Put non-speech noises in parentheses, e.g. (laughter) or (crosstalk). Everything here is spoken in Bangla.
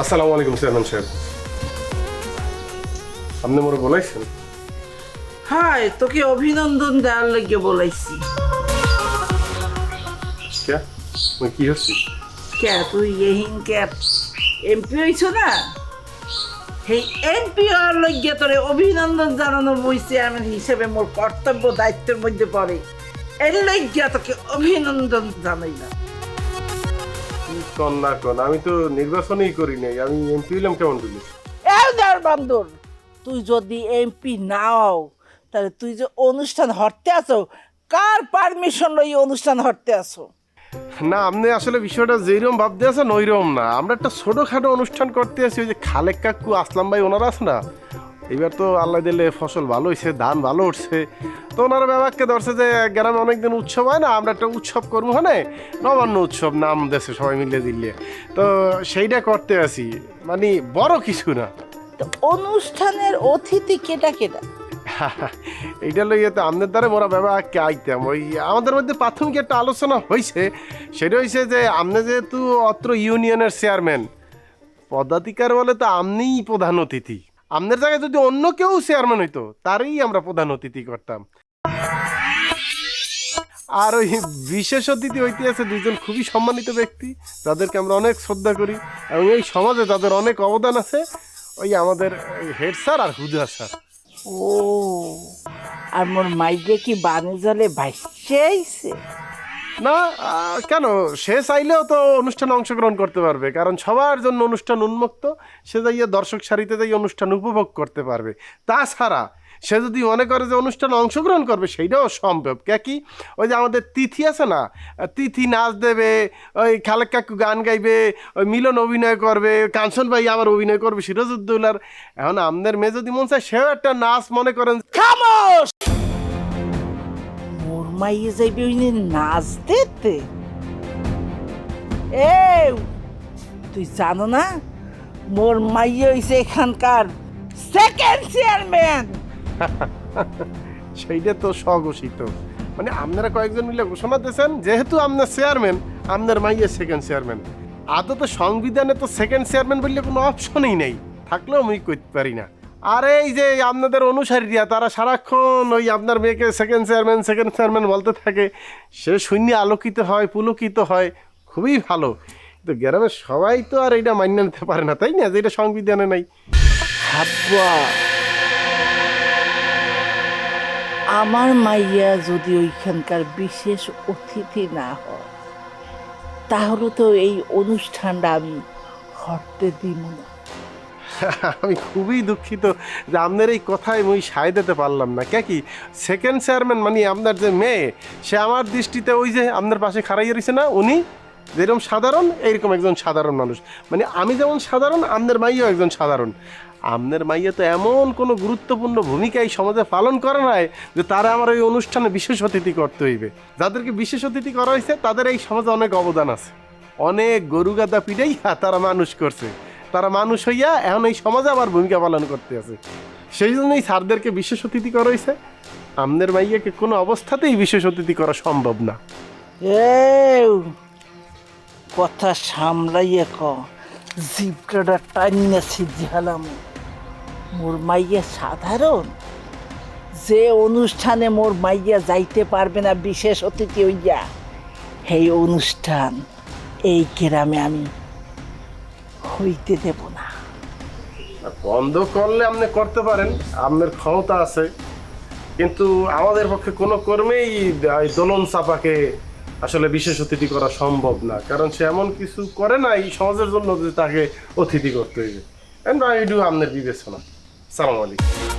আসসালামু আলাইকুম চেয়ারম্যান সাহেব আপনি মোরে বলাইছেন? হাই তোকে অভিনন্দন দেওয়ার লাগে বলাইছি। কে? কি হচ্ছি? কে তুই এহিন এমপি হইছ না? সেই এমপি হওয়ার তোরে অভিনন্দন জানানো বই চেয়ারম্যান হিসেবে মোর কর্তব্য দায়িত্বের মধ্যে পড়ে। এর লজ্ঞা তোকে অভিনন্দন জানাই না কি কন না কন আমি তো নির্বাচনই করি নাই। আমি এমপি হইলাম কেমন বলি এই বান্দর তুই যদি এমপি না হও তাহলে তুই যে অনুষ্ঠান হরতে আছো কার পারমিশন লই অনুষ্ঠান হরতে আছো? না আপনি আসলে বিষয়টা যেরকম ভাবতে আছেন ওইরকম না। আমরা একটা ছোটখাটো অনুষ্ঠান করতে আছি ওই যে খালেক কাকু আসলাম ভাই ওনারা আছে না? এবার তো আল্লাহ দিলে ফসল ভালো হয়েছে ধান ভালো উঠছে। তো ওনারা ব্যাপারকে ধরছে যে গ্রামে অনেকদিন উৎসব হয় না আমরা একটা উৎসব করব হনে নবান্ন উৎসব নাম দেশে সবাই মিলে দিলে। তো সেইটা করতে আছি। মানে বড় কিছু না। অনুষ্ঠানের অতিথি কেটা কেটা? (laughs) এইটা লইয়ে তো আমাদের দ্বারা মোরা ব্যাপারকে আইতাম। ওই আমাদের মধ্যে প্রাথমিক একটা আলোচনা হয়েছে সেটা হয়েছে যে আপনি যেহেতু অত্র ইউনিয়নের চেয়ারম্যান পদাধিকার বলে তো আপনিই প্রধান অতিথি। আপনার জায়গায় যদি অন্য কেউ চেয়ারম্যান হইতো, তারই আমরা প্রধান অতিথি করতাম। আর ওই বিশেষ অতিথি হইতে আছে দুইজন খুবই সম্মানিত ব্যক্তি, যাদেরকে আমরা অনেক শ্রদ্ধা করি, এবং এই সমাজে যাদের অনেক অবদান আছে, ওই আমাদের হেড স্যার আর হুদা স্যার। ও, আর মোর মাইকে কি বানে জলে ভাসছে না কেন? সে চাইলেও তো অনুষ্ঠানে অংশগ্রহণ করতে পারবে, কারণ সবার জন্য অনুষ্ঠান উন্মুক্ত, সে যাইয়ে দর্শক সারিতে যাই অনুষ্ঠান উপভোগ করতে পারবে। তাছাড়া, সে যদি মনে করে যে অনুষ্ঠানে অংশগ্রহণ করবে, সেইটাও সম্ভব। কে কি? ওই যে আমাদের তিথি আছে না? তিথি নাচ দেবে, ওই খালেক কাকু গান গাইবে, ওই মিলন অভিনয় করবে, কাঞ্চন ভাই আবার অভিনয় করবে, সিরাজউদ্দৌলার। এখন আমাদের মেয়ে যদি মন চায়, সেও একটা নাচ মনে করেন। খামোশ! মাইয়ে যাইবে ওই নাচ দিতে এ তুই জানো না মোর মাইয়ে হইছে এখানকার সেকেন্ড চেয়ারম্যান সেইটা তো স্বঘোষিত মানে আপনারা কয়েকজন মিলে ঘোষণা দিয়েছেন যেহেতু আপনার চেয়ারম্যান আপনার মাইয়ের সেকেন্ড চেয়ারম্যান আদৌ তো সংবিধানে তো সেকেন্ড চেয়ারম্যান বললে কোনো অপশনই নেই থাকলেও আমি করতে পারি না আর, এই যে আপনাদের অনুসারীরা, তারা সারাক্ষণ ওই আপনার মেয়েকে সেকেন্ড চেয়ারম্যান সেকেন্ড চেয়ারম্যান বলতে থাকে। সে শূন্য আলোকিত হয়, পুলকিত হয়, খুবই ভালো। কিন্তু গ্রামের সবাই তো আর এটা মান্য নিতে পারে না, তাই না? যে এটা সংবিধানে নাই। আমার মাইয়া যদি ওইখানকার বিশেষ অতিথি না হয়, তাহলে তো এই অনুষ্ঠানটা আমি হরতে দিব না। আমি খুবই দুঃখিত যে আপনার এই কথায় মুই সায় দিতে পারলাম না। কে কি? সেকেন্ড চেয়ারম্যান মানে আপনার যে মেয়ে, সে আমার দৃষ্টিতে ওই যে আপনার পাশে খাড়াইয়া রয়েছে না, উনি যেরকম সাধারণ, এইরকম একজন সাধারণ মানুষ। মানে আমি যেমন সাধারণ, আপনার মাইয়াও একজন সাধারণ। আপনার মাইয়া তো এমন কোনো গুরুত্বপূর্ণ ভূমিকা এই সমাজে পালন করে নাই যে তারা আমার ওই অনুষ্ঠানে বিশেষ অতিথি করতে হইবে। যাদেরকে বিশেষ অতিথি করা হয়েছে তাদের এই সমাজে অনেক অবদান আছে। অনেক গরু গাদা পিটাইয়া তারা মানুষ করছে। তারা মানুষ হইয়া এখন এই সমাজে আবার ভূমিকা পালন করতে আছে। সেই জন্যই স্যারদেরকে বিশেষ অতিথি করা হয়েছে আমনের মাইয়াকে কোনো অবস্থাতেই বিশেষ অতিথি করা সম্ভব না। কথা সামলাইয়া ক। জিপটা টাইনা সিদ্ধি হলাম। মোর মাইয়া সাধারণ। যে অনুষ্ঠানে মোর মাইয়া যাইতে পারবে না বিশেষ অতিথি হইয়া, সেই অনুষ্ঠান এই গ্রামে আমি হইতে দেব না। বন্ধ করলে আপনি করতে পারেন, আপনার ক্ষমতা আছে। কিন্তু আমাদের পক্ষে কোনো কর্মেই এই দোলন চাপাকে আসলে বিশেষ অতিথি করা সম্ভব না। কারণ সে এমন কিছু করে না এই সমাজের জন্য যে তাকে অতিথি করতে হইবে। এন্ড আই ডু আপনার বিবেচনা। সালাম আলাইকুম।